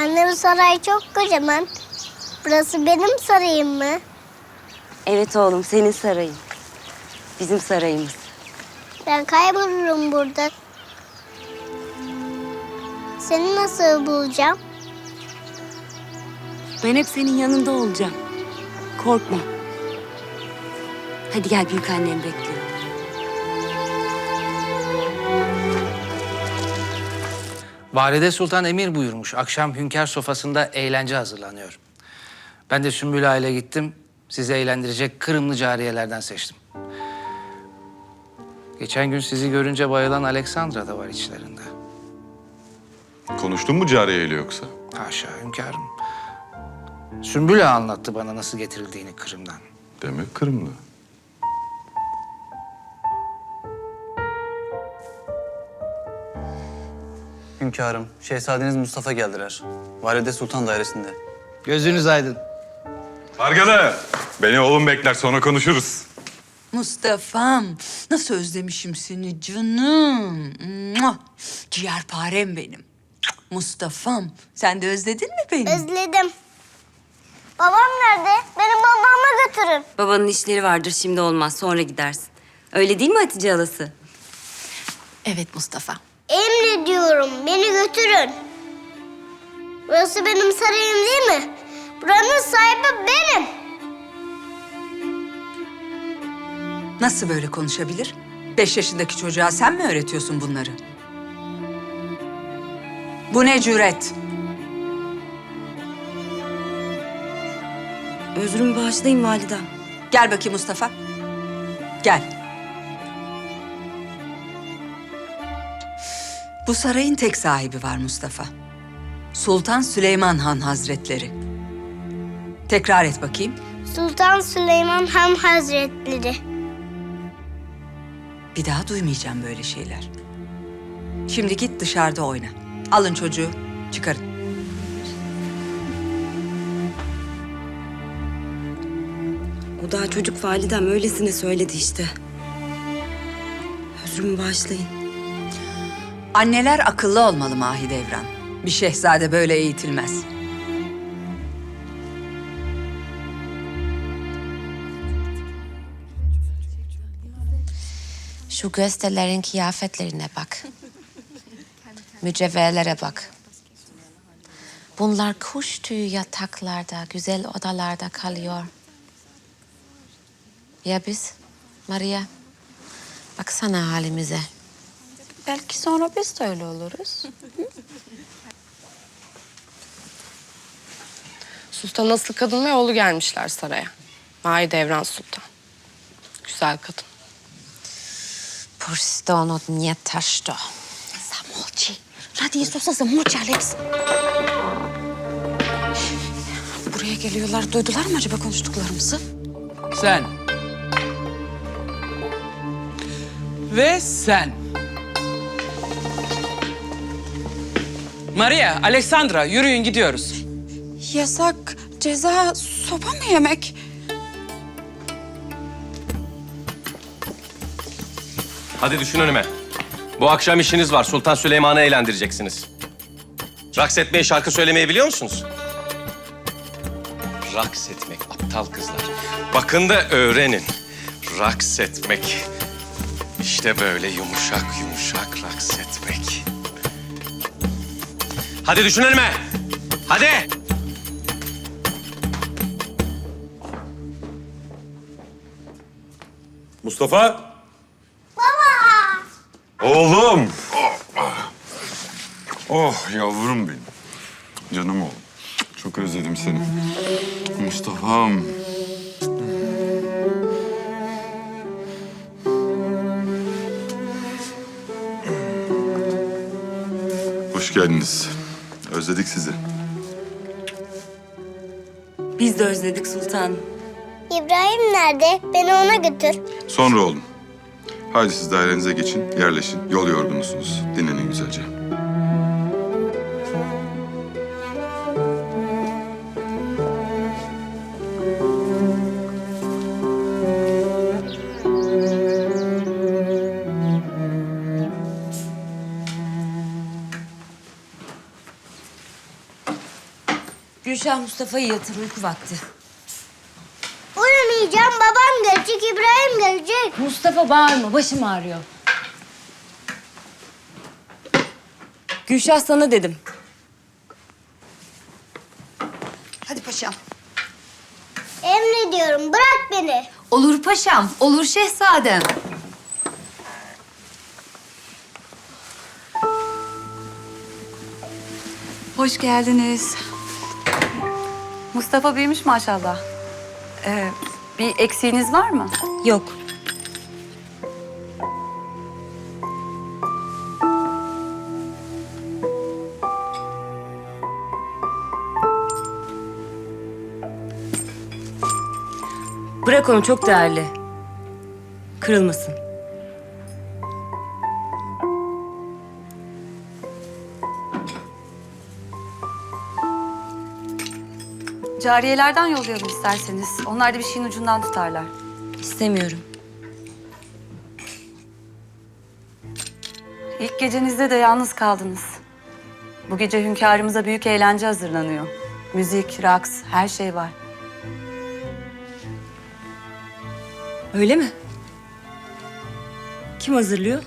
Annem saray çok kocaman. Burası benim sarayım mı? Evet oğlum senin sarayın. Bizim sarayımız. Ben kaybolurum burada. Seni nasıl bulacağım? Ben hep senin yanında olacağım. Korkma. Hadi gel büyük annem bekliyor. Valide Sultan emir buyurmuş. Akşam hünkâr sofasında eğlence hazırlanıyor. Ben de Sümbül Ağa ile gittim. Sizi eğlendirecek Kırımlı cariyelerden seçtim. Geçen gün sizi görünce bayılan Aleksandra da var içlerinde. Konuştun mu cariyeyle yoksa? Haşa hünkârım. Sümbül Ağa anlattı bana nasıl getirildiğini Kırım'dan. Demek Kırımlı. Hünkârım, Şehzadeniz Mustafa geldiler. Valide Sultan dairesinde. Gözünüz aydın. Pargalı. Beni oğlum bekler sonra konuşuruz. Mustafa'm nasıl özlemişim seni canım. Mua! Ciğerparem benim. Mustafa'm sen de özledin mi beni? Özledim. Babam nerede? Beni babama götürün. Babanın işleri vardır şimdi olmaz sonra gidersin. Öyle değil mi Hatice halası? evet Mustafa. Emrediyorum beni götürün. Burası benim sarayım değil mi? Buranın sahibi benim. Nasıl böyle konuşabilir? Beş yaşındaki çocuğa sen mi öğretiyorsun bunları? Bu ne cüret? Özrümü bağışlayın validem. Gel bakayım Mustafa. Gel. Bu sarayın tek sahibi var Mustafa. Sultan Süleyman Han Hazretleri. Tekrar et bakayım. Sultan Süleyman Han Hazretleri. Bir daha duymayacağım böyle şeyler. Şimdi git dışarıda oyna. Alın çocuğu, çıkarın. O daha çocuk validem öylesine söyledi işte. Özrümü bağışlayın. Anneler akıllı olmalı Mahidevran. Bir şehzade böyle eğitilmez. Şu gösterilerin kıyafetlerine bak. Mücevherlere bak. Bunlar kuş tüyü yataklarda, güzel odalarda kalıyor. Ya biz? Maria, baksana halimize. Belki sonra biz de öyle oluruz. Sultan asıl kadın ve oğlu gelmişler saraya. Mahidevran Sultan. Güzel kadın. No nie też to. Zamolci. Radi Jezusa zamolci Alex. Buraya geliyorlar. Duydular mı acaba konuştuklarımızı? Sen. Ve sen. Maria, Alexandra yürüyün gidiyoruz. Yasak, ceza, sopa mı yemek? Hadi düşün önüme. Bu akşam işiniz var. Sultan Süleyman'ı eğlendireceksiniz. Raks etmeyi, şarkı söylemeyi biliyor musunuz? Raks etmek aptal kızlar. Bakın da öğrenin. Raks etmek. İşte böyle yumuşak yumuşak raks etmek. Hadi düşün önüme. Hadi. Mustafa. Baba. Oğlum. Oh yavrum benim. Canım oğlum. Çok özledim seni. Mustafa'm. Hoş geldiniz. Özledik sizi. Biz de özledik sultanım. İbrahim nerede? Beni ona götür. Sonra oğlum. Haydi siz dairenize geçin, yerleşin. Yol yorgunusunuz. Dinlenin güzelce. Gülşah Mustafa'yı yatır uyku vakti. Uyumayacağım. Babam gelecek, İbrahim gelecek. Mustafa bağırma başım ağrıyor. Gülşah sana dedim. Hadi paşam. Emrediyorum. Bırak beni. Olur paşam, olur şehzadem. Hoş geldiniz. Mustafa büyümüş maşallah. Ee, bir eksiğiniz var mı? Yok. Bırak onu çok değerli. Kırılmasın. Cariyelerden yollayalım isterseniz. Onlar da bir şeyin ucundan tutarlar. İstemiyorum. İlk gecenizde de yalnız kaldınız. Bu gece hünkârımıza büyük eğlence hazırlanıyor. Müzik, raks, her şey var. Öyle mi? Kim hazırlıyor?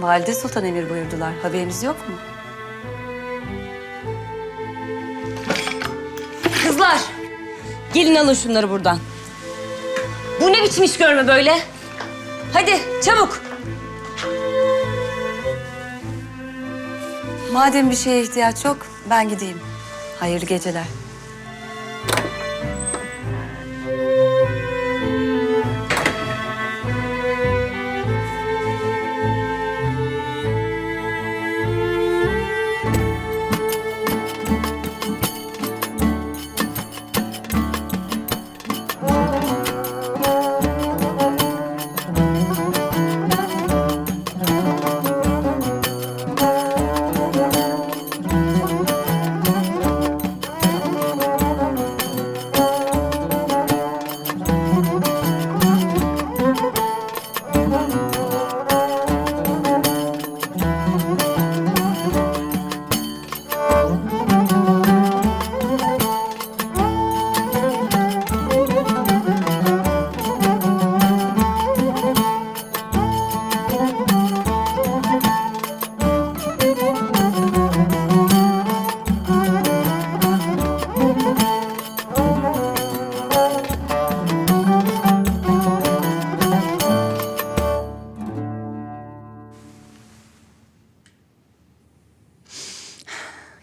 Valide Sultan emir buyurdular. Haberiniz yok mu? Kızlar! Gelin alın şunları buradan. Bu ne biçim iş görme böyle? Hadi çabuk. Madem bir şeye ihtiyaç yok, ben gideyim. Hayırlı geceler.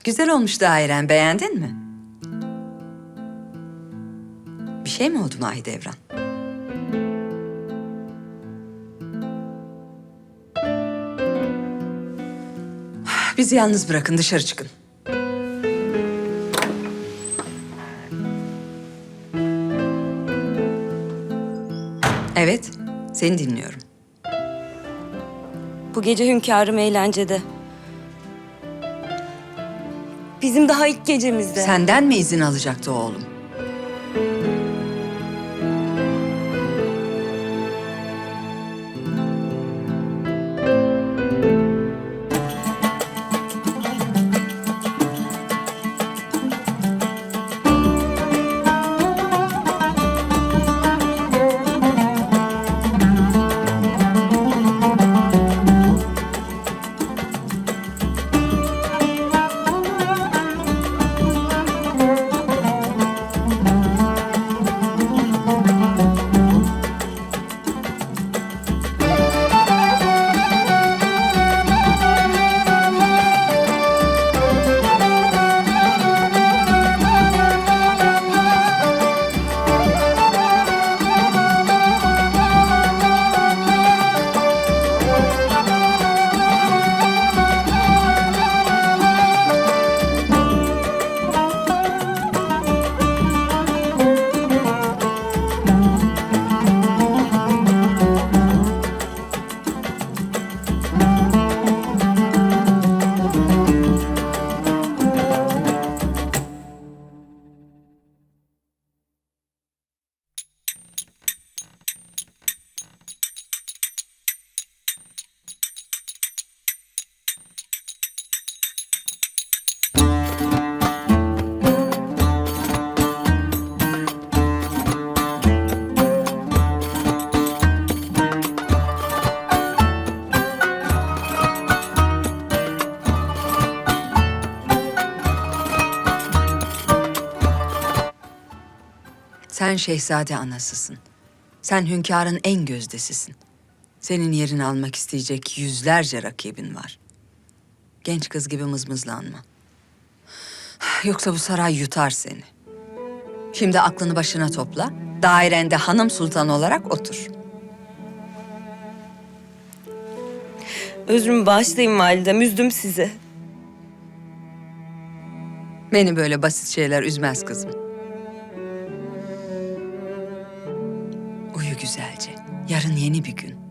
Güzel olmuş dairen, beğendin mi? Bir şey mi oldu Mahidevran? Bizi yalnız bırakın, dışarı çıkın. Evet, seni dinliyorum. Bu gece hünkârım eğlencede. Bizim daha ilk gecemizde. Senden mi izin alacaktı oğlum? Sen şehzade anasısın. Sen hünkârın en gözdesisin. Senin yerini almak isteyecek yüzlerce rakibin var. Genç kız gibi mızmızlanma. Yoksa bu saray yutar seni. Şimdi aklını başına topla. Dairende hanım sultan olarak otur. Özrümü bağışlayın validem, üzdüm sizi. Beni böyle basit şeyler üzmez kızım. Güzelce. Yarın yeni bir gün.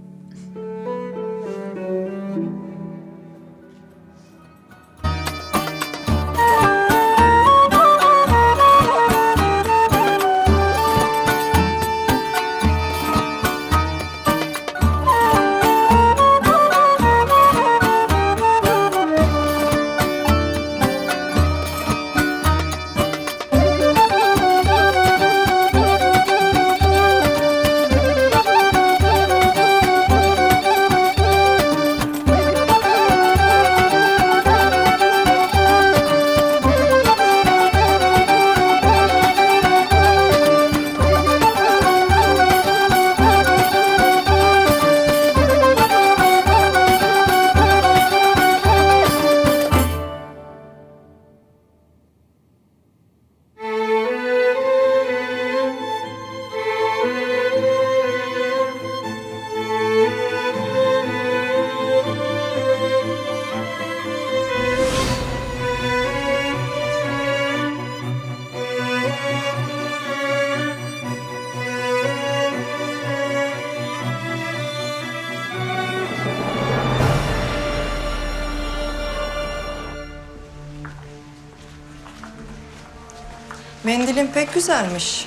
Mendilin pek güzelmiş.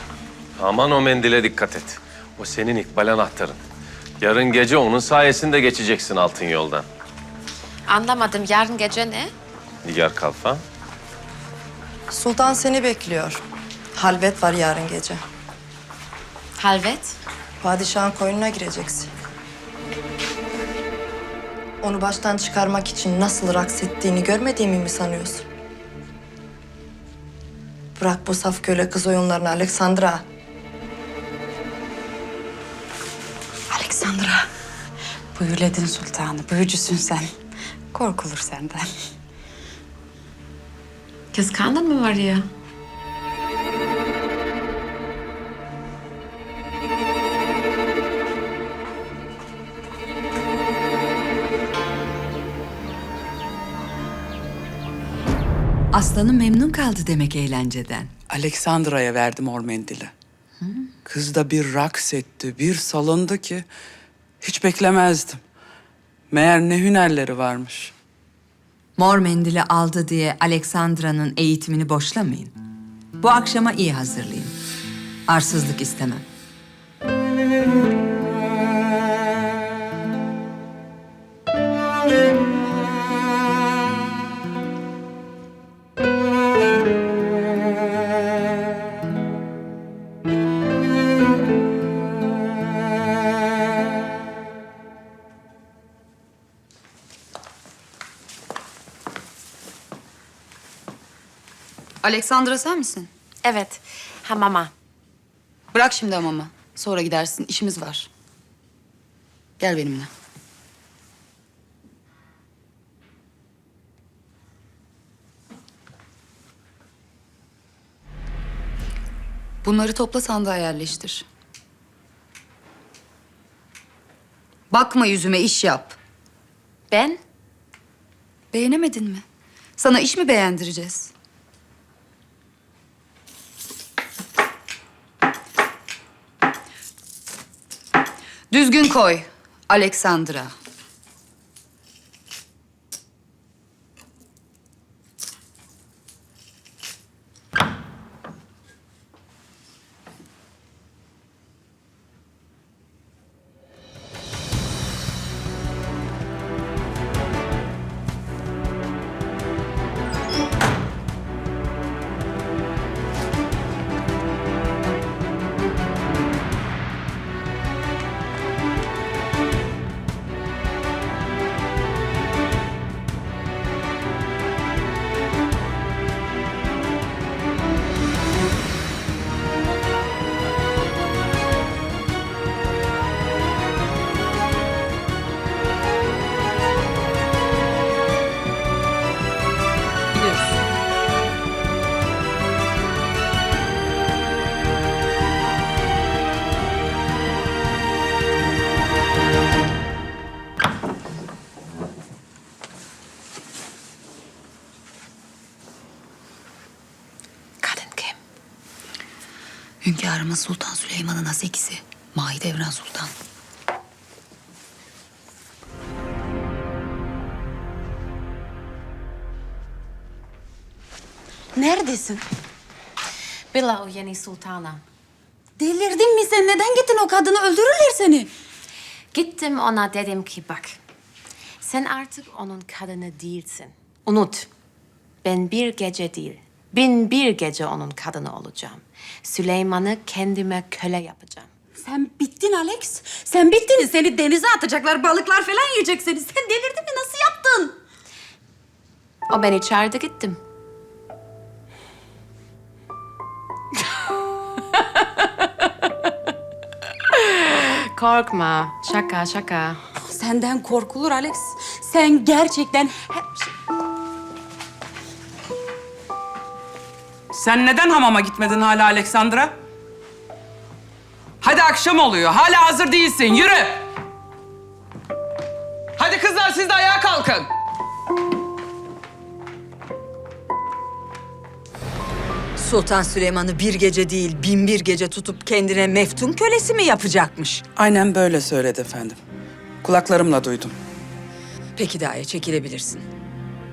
Aman o mendile dikkat et. O senin ikbal anahtarın. Yarın gece onun sayesinde geçeceksin altın yoldan. Anlamadım yarın gece ne? Nigar Kalfa. Sultan seni bekliyor. Halvet var yarın gece. Halvet. Padişahın koynuna gireceksin. Onu baştan çıkarmak için nasıl raks ettiğini görmediğimi mi sanıyorsun? Bırak bu saf köle kız oyunlarını Aleksandra. Aleksandra. Büyüledin sultanı. Büyücüsün sen. Korkulur senden. Kıskandın mı Maria? Aslanım memnun kaldı demek eğlenceden. Aleksandra'ya verdim or mendili. Kız da bir raks etti, bir salındı ki hiç beklemezdim. Meğer ne hünerleri varmış. Mor mendili aldı diye Aleksandra'nın eğitimini boşlamayın. Bu akşama iyi hazırlayın. Arsızlık istemem. Aleksandra sen misin? Evet. Hamama. Bırak şimdi hamamı. Sonra gidersin. İşimiz var. Gel benimle. Bunları topla sandığa yerleştir. Bakma yüzüme iş yap. Ben? Beğenemedin mi? Sana iş mi beğendireceğiz? Düzgün koy. Aleksandra. Hünkârımız Sultan Süleyman'ın asekisi Mahidevran Sultan. Neredesin? Bila o yeni sultana. Delirdin mi sen? Neden gittin o kadını? Öldürürler seni. Gittim ona dedim ki bak. Sen artık onun kadını değilsin. Unut. Ben bir gece değil, bin bir gece onun kadını olacağım. Süleyman'ı kendime köle yapacağım. Sen bittin Alex. Sen bittin. Seni denize atacaklar. Balıklar falan yiyecek seni. Sen delirdin mi? Nasıl yaptın? O beni çağırdı gittim. Korkma. Şaka şaka. Senden korkulur Alex. Sen gerçekten Sen neden hamama gitmedin hala Aleksandra? Hadi akşam oluyor. Hala hazır değilsin. Yürü. Hadi kızlar siz de ayağa kalkın. Sultan Süleyman'ı bir gece değil bin bir gece tutup kendine meftun kölesi mi yapacakmış? Aynen böyle söyledi efendim. Kulaklarımla duydum. Peki Daya çekilebilirsin.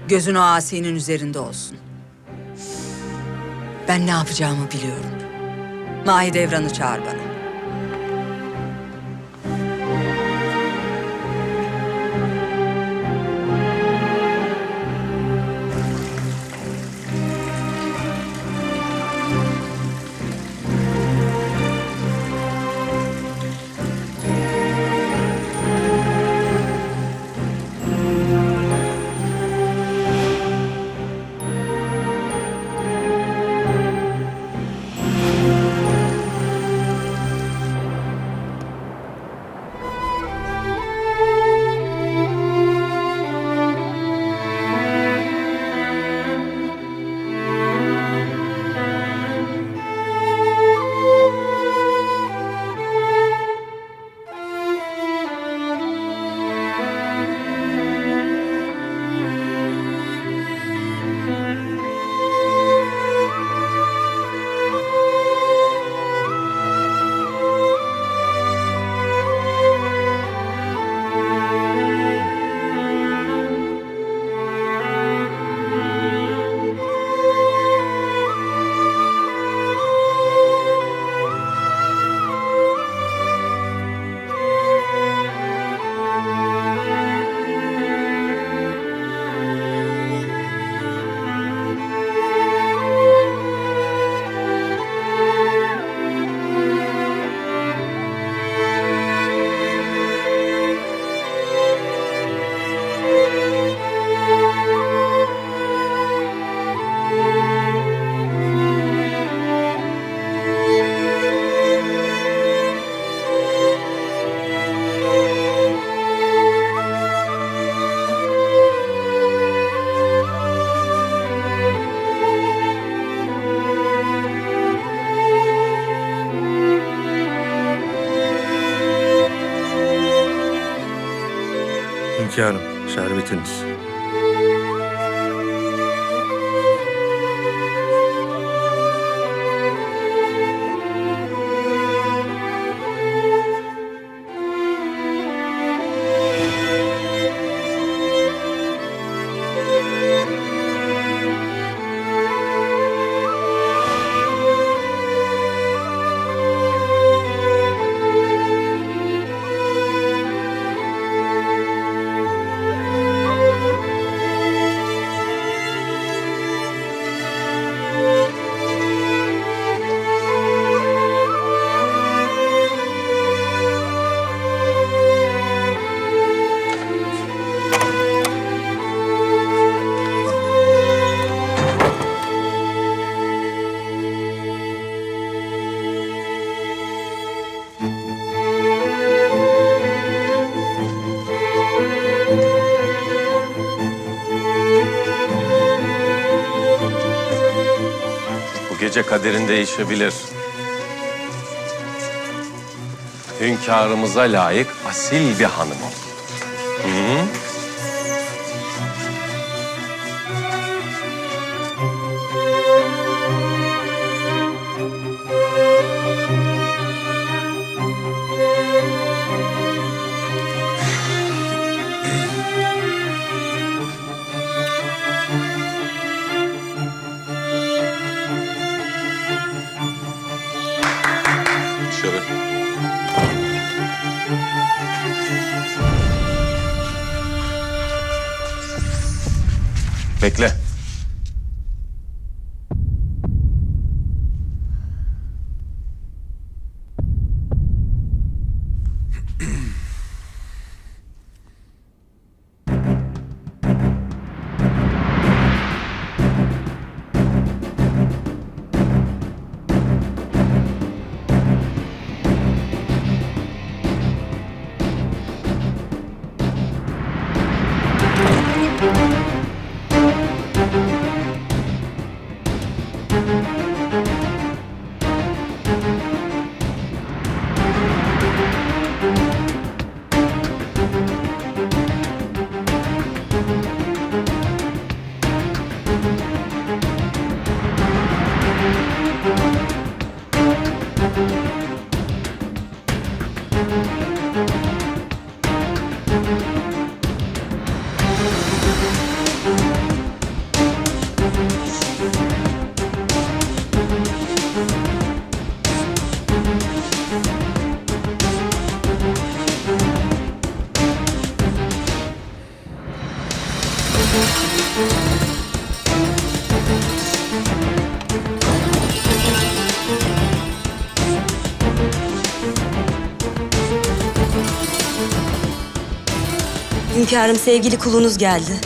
Gözün o asinin üzerinde olsun. Ben ne yapacağımı biliyorum. Mahidevran'ı çağır bana. Hünkârım, şerbetiniz. Kaderin değişebilir. Hünkârımıza layık asil bir hanım ol. Hünkârım sevgili kulunuz geldi.